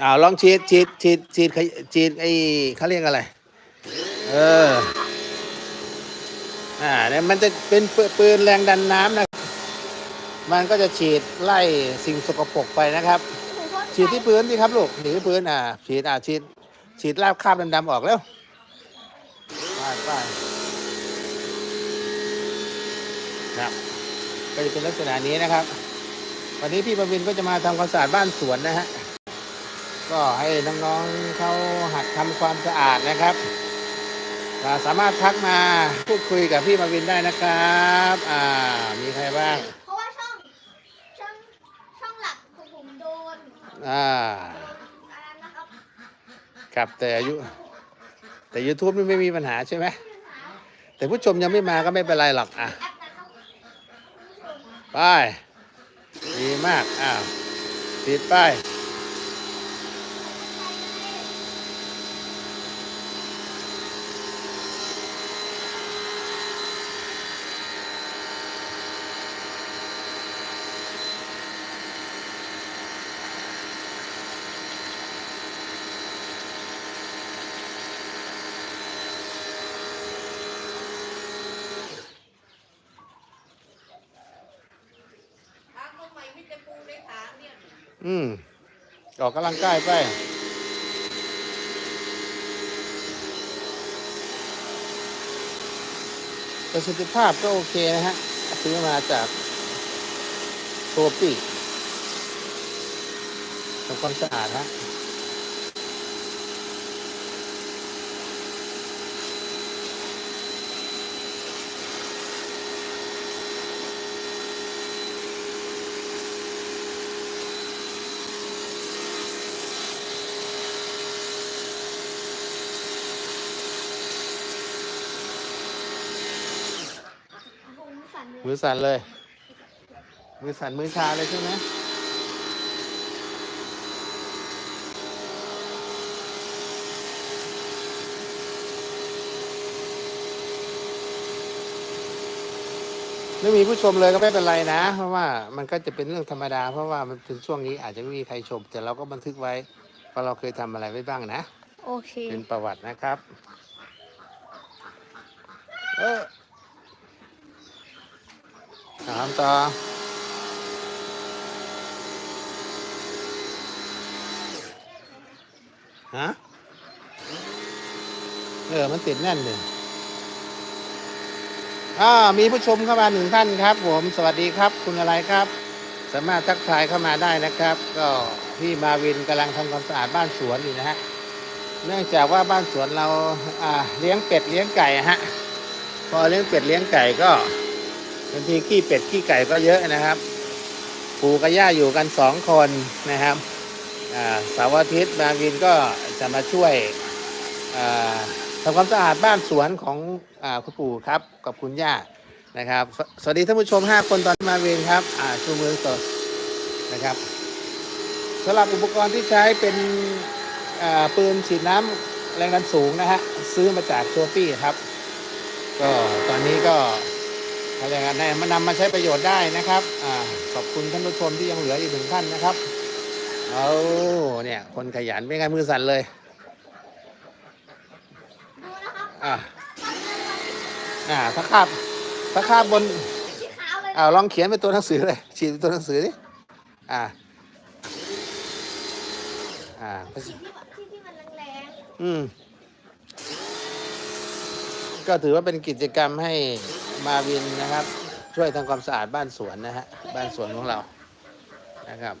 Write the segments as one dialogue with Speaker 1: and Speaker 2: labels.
Speaker 1: อ้าวลองฉีดฉีดฉีดฉีดฉีดไอ้เขาเรียกอะไร เออ อ่าเนี่ยมันจะเป็นปืปืนแรงดันน้ำนะ มันก็จะฉีดไล่สิ่งสกปรกไปนะครับ ฉีดที่พื้นสิครับลูกฉีดที่พื้นอ่าฉีดอ่าฉีดฉีดลาบคราบดำๆออกแล้วไปไปครับก็จะเป็นลักษณะนี้นะครับ วันนี้พี่ประวินก็จะมาทำความสะอาดบ้านสวนนะฮะ ก็ให้น้องๆเขาหัดทำความสะอาดนะครับอ่าสามารถทักมาพูดคุยกับพี่มาวินได้นะครับ อ่า มีใครบ้าง
Speaker 2: เพราะว่าช่องช่องช่องหลักของผมโดน
Speaker 1: อ่า
Speaker 2: โดนอันนั้นนะครับ
Speaker 1: ครับแต่อายุ แต่ YouTube นี่ไม่มีปัญหาใช่ไหม
Speaker 2: ปัญหา
Speaker 1: แต่ผู้ชมยังไม่มาก็ไม่เป็นไรหรอกอะ
Speaker 2: แอปนะครับคุณผู้ชม
Speaker 1: ไปดีมากอ้าวติดไป
Speaker 3: ทางตรงใหม่มิจะปูในฐานเนี่ย
Speaker 1: อืมออกกำลังกายไปประสิทธิภาพก็โอเคนะฮะ ซื้อมาจากโทปี้ทำความสะอาดฮะ
Speaker 2: มสั่นเลย
Speaker 1: มือสั่นเลย มือสั่นมือชาเลยใช่ไหมไม่มีผู้ชมเลยก็ไม่เป็นไรนะ เพราะว่ามันก็จะเป็นเรื่องธรรมดา เพราะว่ามันถึงช่วงนี้อาจจะไม่มีใครชม แต่เราก็บันทึกไว้ว่าเราเคยทำอะไรไว้บ้างนะ
Speaker 2: โอเค
Speaker 1: เป็นประวัตินะครับ เออ ถามต่อฮะเออ มันติดแน่นเลยอ่ามีผู้ชมเข้ามาหนึ่งท่านครับ ผม สวัสดีครับ คุณอะไรครับ สามารถทักทายเข้ามาได้นะครับ ก็พี่มาวินกำลังทำความสะอาดบ้านสวนอยู่นะฮะ เนื่องจากว่าบ้านสวนเราอ่าเลี้ยงเป็ดเลี้ยงไก่ฮะ พอเลี้ยงเป็ดเลี้ยงไก่ก็ บางทีขี้เป็ดขี้ไก่ก็เยอะนะครับปู่กับย่าอยู่กันสองคนนะครับเสาร์อาทิตย์มาวินก็จะมาช่วยทำความสะอาดบ้านสวนของอคุณปู่ครับกับคุณย่านะครับ สวัสดีท่านผู้ชม 5 คนตอนมาวินครับชูมือสดนะครับสำหรับอุปกรณ์ที่ใช้เป็นปืนฉีดน้ำแรงดันสูงนะฮะซื้อมาจากโชปี้ครับ ก็ตอนนี้ก็ อะไรกันได้มานำมาใช้ประโยชน์ได้นะครับอาขอบคุณท่านผู้ชมที่ยังเหลืออีกหนึ่งท่านนะครับเอาเนี่ย คนขยันเป็นไงมือสั่นเลย
Speaker 2: ดูนะครับ
Speaker 1: อ่าอ่าถ้าคาบถ้าคาบบน
Speaker 2: สีขาวเลย
Speaker 1: อ่าลองเขียนเป็นตัวหนังสือเลยฉีดเป็นตัวหนังสือดิอ่าอ่า
Speaker 2: สีที่แบบที่ที่มันแรง
Speaker 1: อืมก็ถือว่าเป็นกิจกรรมให้ มาวินนะครับ ช่วยทำความสะอาดบ้านสวนนะฮะบ้านสวนของเรานะครับ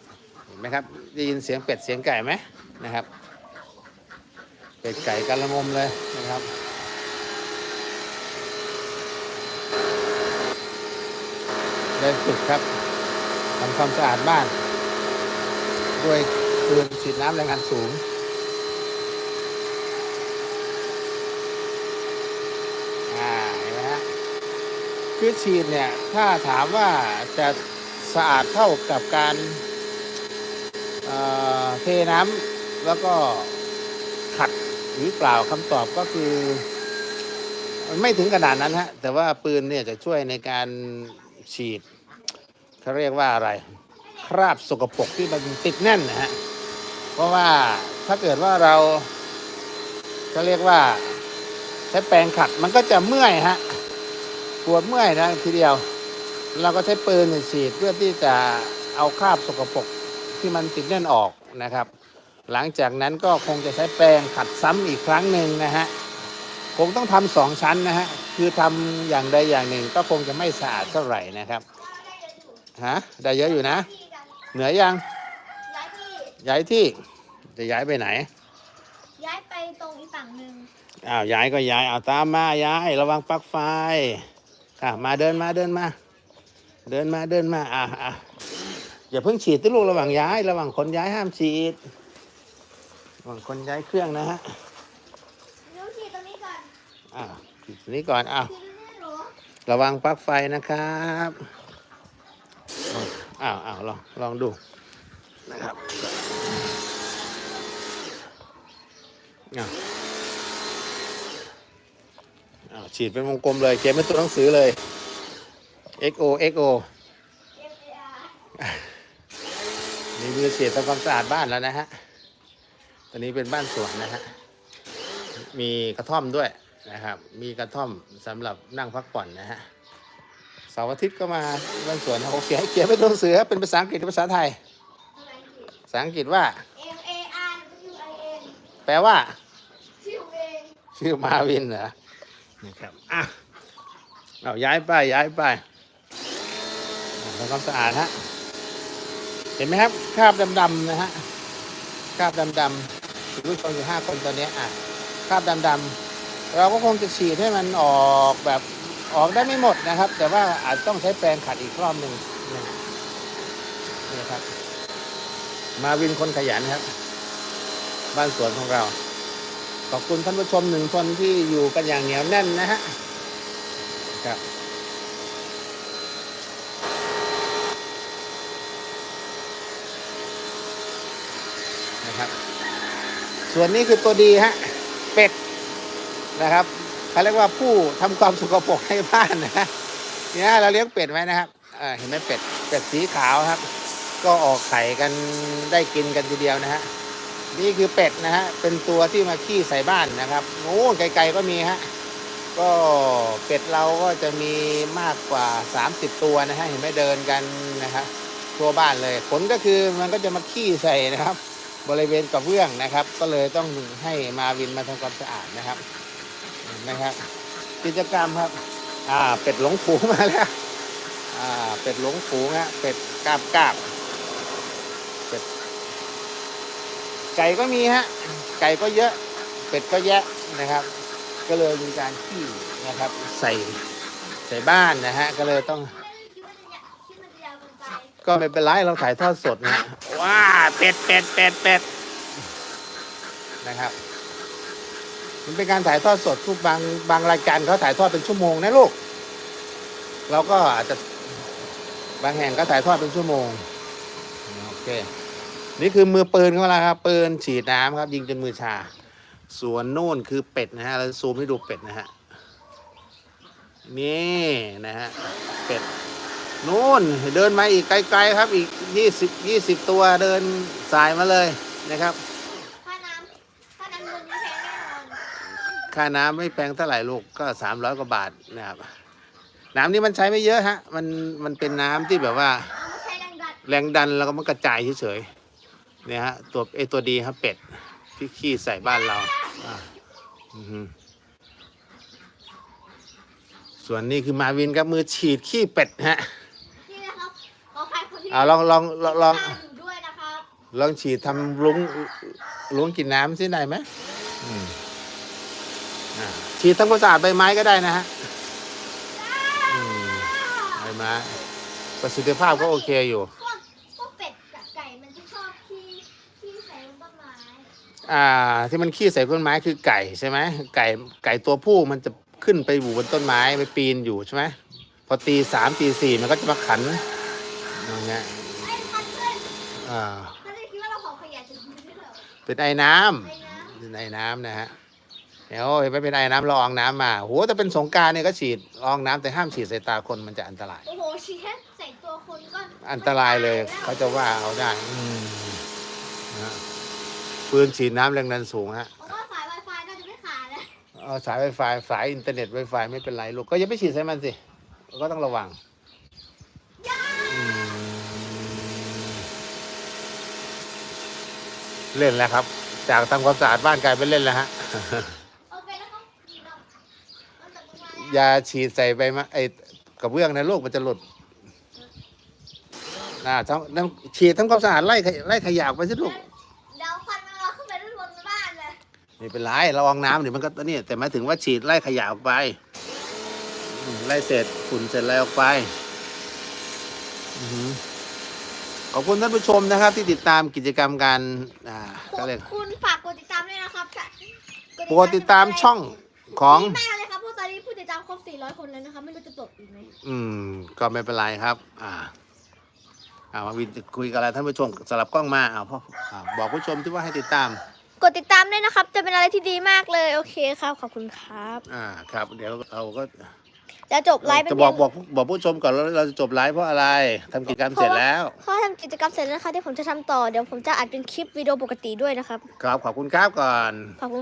Speaker 1: เห็นไหมครับได้ยินเสียงเป็ดเสียงไก่ไหมนะครับ เป็ดไก่กันละงมเลยนะครับได้ฝึกครับทำความสะอาดบ้าน ด้วยปืนฉีดน้ำแรงดันสูง อ่าเห็นไหมฮะ คือฉีดเนี่ย ถ้าถามว่าจะสะอาดเท่ากับการเเทน้ำแล้วก็ขัดหรือเปล่าคำตอบก็คือมันไม่ถึงขนาดนั้นฮะ แต่ว่าปืนเนี่ยจะช่วยในการฉีดเขาเรียกว่าอะไร คราบสกปรกที่มันติดแน่นนะฮะ เพราะว่าถ้าเกิดว่าเราจะเรียกว่าใช้แปรงขัดมันก็จะเมื่อยฮะ ปวดเมื่อยนะทีเดียว เราก็ใช้ปืนเนี่ยฉีดเพื่อที่จะเอาคราบสกปรกที่มันติดแน่นออกนะครับ หลังจากนั้นก็คงจะใช้แปรงขัดซ้ำอีกครั้งหนึ่งนะฮะคงต้องทำสองชั้นนะฮะคือทำอย่างใดอย่างหนึ่งก็คงจะไม่สะอาดเท่าไหร่นะครับ
Speaker 2: ก็ได้เยอะอยู่
Speaker 1: ฮะได้เยอะอยู่นะ
Speaker 2: ที่กัน
Speaker 1: เหนือยัง
Speaker 2: ย้ายที่
Speaker 1: ย้ายที่จะย้ายไปไหน
Speaker 2: ย้ายไปตรงอีกฝั่งหนึ่ง
Speaker 1: อ้าวย้ายก็ย้ายเอาตามมาย้ายระวังปลั๊กไฟ ค่ะมาเดินมาเดินมา เดินมาเดินมาอะอะอย่าเพิ่งฉีดที่ลูกระหว่างย้าย ระหว่างคนย้ายห้ามฉีดระหว่างคนย้ายเครื่องนะฮะ
Speaker 2: นิ้วฉีดตรงนี้ก่อน
Speaker 1: อะฉีดตัวนี้ก่อนอ้าว
Speaker 2: ฉีดตรงนี้หรอ
Speaker 1: ระวังปลั๊กไฟนะครับอ้าวอ้าวลองลองดูนะครับอ้าวอ้าว ฉีดเป็นวงกลมเลยเขียนเป็นตัวหนังสือเลย XO XO
Speaker 2: เอฟเออาร์
Speaker 1: มีมือเสียทำความสะอาดบ้านแล้วนะฮะตอนนี้เป็นบ้านสวนนะฮะมีกระท่อมด้วยนะครับ มีกระท่อมสำหรับนั่งพักผ่อนนะฮะเสาร์อาทิตย์ก็มาบ้านสวนนะโอเคให้เขียนเป็นตัวหนังสือเป็นภาษาอังกฤษหรือภาษาไทย
Speaker 2: ภาษาอังกฤษ
Speaker 1: ภาษาอังกฤษว่า
Speaker 2: M A R W I N
Speaker 1: แปลว่า
Speaker 2: ชื่อของเอง
Speaker 1: ชื่อมาวินเหรอ นะครับอะเอาย้ายไปย้ายไปอะทำความสะอาดฮะเห็นไหมครับคราบดำๆนะฮะคราบดำๆคุณผู้ชมอยู่ห้าคนตอนนี้อะคราบดำๆเราก็คงจะฉีดให้มันออกแบบออกได้ไม่หมดนะครับ แต่ว่าอาจต้องใช้แปรงขัดอีกรอบหนึ่งนะนี่ครับ มาวินคนขยันครับ บ้านสวนของเรา ขอบคุณท่านผู้ชมหนึ่งคนที่อยู่กันอย่างเหนียวแน่นนะฮะครับนะครับ ส่วนนี้คือตัวดีฮะเป็ดนะครับเขาเรียกว่าผู้ทำความสกปรกให้บ้านนะฮะเนี่ยเราเลี้ยงเป็ดไว้นะครับเห็นไหมเป็ดเป็ดสีขาวครับ ก็ออกไข่กันได้กินกันทีเดียวนะฮะ นี่คือเป็ดนะฮะ เป็นตัวที่มาขี้ใส่บ้านนะครับโอ้ไกลๆก็มีฮะ ก็เป็ดเราก็จะมีมากกว่า 30 ตัวนะฮะ เห็นไหมเดินกันนะครับทั่วบ้านเลย ผลก็คือมันก็จะมาขี้ใส่นะครับ บริเวณกระเบื้องนะครับ ก็เลยต้องให้มาวินมาทำความสะอาดนะครับ นะครับ กิจกรรมครับ อ่า เป็ดหลงฝูงมาแล้ว อ่า เป็ดหลงฝูงฮะ เป็ดกาบกาบ ไก่ก็มีฮะ ไก่ก็เยอะ เป็ดก็แยะนะครับ ก็เลยมีการขี้นะครับ ใส่ใส่บ้านนะฮะ ก็เลยต้อง
Speaker 2: ไม่ได้คิดว่าจะยาวคิดมันจะยาวเกินไป
Speaker 1: ก็ไม่เป็นไรเราถ่ายทอดสดนะฮะว้าเป็ดเป็ดเป็ดเป็ดนะครับ มันเป็นการถ่ายทอดสดทุกบางบางรายการเขาถ่ายทอดเป็นชั่วโมงนะลูก เราก็อาจจะบางแห่งก็ถ่ายทอดเป็นชั่วโมง โอเค นี่คือมือปืนเขาแล้วครับปืนฉีดน้ำครับ ยิงจนมือชา ส่วนโน่นคือเป็ดนะฮะเราซูมให้ดูเป็ดนะฮะนี่นะฮะเป็ดนู่นเดินมาอีกไกลๆครับอีกยี่สิบยี่สิบตัวเดินสายมาเลยนะครับ
Speaker 2: ค่าน้ำค่าน้ำเดือนนี้แพงแน่นอน
Speaker 1: ค่าน้ำไม่แพงเท่าไหร่ลูกก็สามร้อยกว่าบาทนะครับน้ำนี่มันใช้ไม่เยอะฮะ มันมันเป็นน้ำที่แบบว่า
Speaker 2: เอามาใช้แรงดัน
Speaker 1: แรงดันแล้วก็มันกระจายเฉยๆ เนี่ยฮะตัวไอตัวดีครับเป็ดที่ขี้ใส่บ้านเราอ่าอือฮึส่วนนี้คือมาวินกับมือฉีดขี้เป็ดฮะ
Speaker 2: นี่นะครับขอใครคนที่
Speaker 1: อ่าลองลองลองลอง
Speaker 2: ทานอยู่ด้วยนะครับ
Speaker 1: ลองฉีดทำลุงลุงกินน้ำสิได้ไหมอืมอ่าฉีดทำความสะอาดใบไม้ก็ได้นะฮะอืมใบไม้ประสิทธิภาพก็โอเคอยู่
Speaker 2: พวกพวกเป็ดกับไก่มันจะชอบขี้ขี้ใส่บนต้นไม้
Speaker 1: อ่าที่มันขี้ใส่ต้นไม้คือไก่ใช่ไหมไก่ไก่ตัวผู้มันจะขึ้นไปอยู่บนต้นไม้ไปปีนอยู่ใช่ไหมพอตีสามตีสี่มันก็จะมาขันอย่างเงี้ย
Speaker 2: ไอ้พันเพื่อน
Speaker 1: อ่า
Speaker 2: เขาจะคิดว่าเราของขยะจะไม่ได้เหรอ
Speaker 1: เป็นไอ้น้ำ
Speaker 2: ไอ้นะ
Speaker 1: เป็นไอ้น้ำนะฮะเดี๋ยวเห็นไหมเป็นไอ้น้ำละอองน้ำมาโหแต่เป็นสงกรารเนี่ยก็ฉีดละอองน้ำแต่ห้ามฉีดใส่ตาคนมันจะอันตราย
Speaker 2: โอ้โหฉีดแค่ใส่ตัวคนก็
Speaker 1: อันตรายเลย
Speaker 2: ก็
Speaker 1: เขาจะว่าเอาได้อืมนะ ฮะปืนฉีดน้ำแรงดันสูงฮะ
Speaker 2: เพราะว่าสาย Wi-Fi น่าจะไม่ขาดนะ
Speaker 1: เอาสายไวไฟสายอินเทอร์เน็ตไวไฟไม่เป็นไรลูกก็อย่าไปฉีดใส่มันสิก็ต้องระวังอืมเล่นแล้วครับ จากทำความสะอาดบ้านกลายเป็นเล่นแล้วฮะ
Speaker 2: โอเคนะครับดีเนาะมันตกลงมาแล้ว
Speaker 1: ยาฉีดใส่ใบมะไอ้กระเบื้องในะลูกมันจะหลุดน่าทั้งน้ำฉีดทั้งความสะอาดไล่ขยไล่ขยะออกไปสิลูก ไม่เป็นไรระวังน้ำเดี๋ยวมันก็นี่แต่หมายถึงว่าฉีดไล่ขยะออกไปอืมไล่เศษฝุ่นเศษอะไรออกไปอือหือขอบคุณท่านผู้ชมนะครับ ที่ติดตามกิจกรรมการอ่า
Speaker 2: ข
Speaker 1: ก็
Speaker 2: อบ
Speaker 1: เรียก
Speaker 2: คุณฝากกดติดตามด้วยนะครับค่ะ
Speaker 1: โปรดติดตามช่องของ
Speaker 2: ดีมากเลยครับเพราะตอนนี้ผู้ติดตามครบ 400 คนแล้วนะครับไม่รู้จะตกอีกไหม
Speaker 1: อืม ก็ไม่เป็นไรครับ อ่าอ่ามาวินคุยกับอะไรท่านผู้ชมสลับกล้องมาอ่าพ่ออ่าบอกผู้ชมที่ว่าให้ติดตาม
Speaker 2: กดติดตามด้วยนะครับ จะเป็นอะไรที่ดีมากเลย โอเคครับ ขอบคุณครับ
Speaker 1: อ่าครับ เดี๋ยวเราก็
Speaker 2: แล้วจบไลฟ์เป็น
Speaker 1: จะ
Speaker 2: เพี
Speaker 1: บ
Speaker 2: ย
Speaker 1: องกบอกบอกผู้ชมก่อนแล้วเราจะจบไลฟ์เพราะอะไรทำกิจกรรมเสร็จแล้ว
Speaker 2: เพราะทำกิจกรรมเสร็จแล้วนะคะที่ผมจะทำต่อเดี๋ยวผมจะอัดเป็นคลิปวิดีโอปกติด้วยนะครับ
Speaker 1: ครับขอบคุณครับก่อน
Speaker 2: ขอบคุณ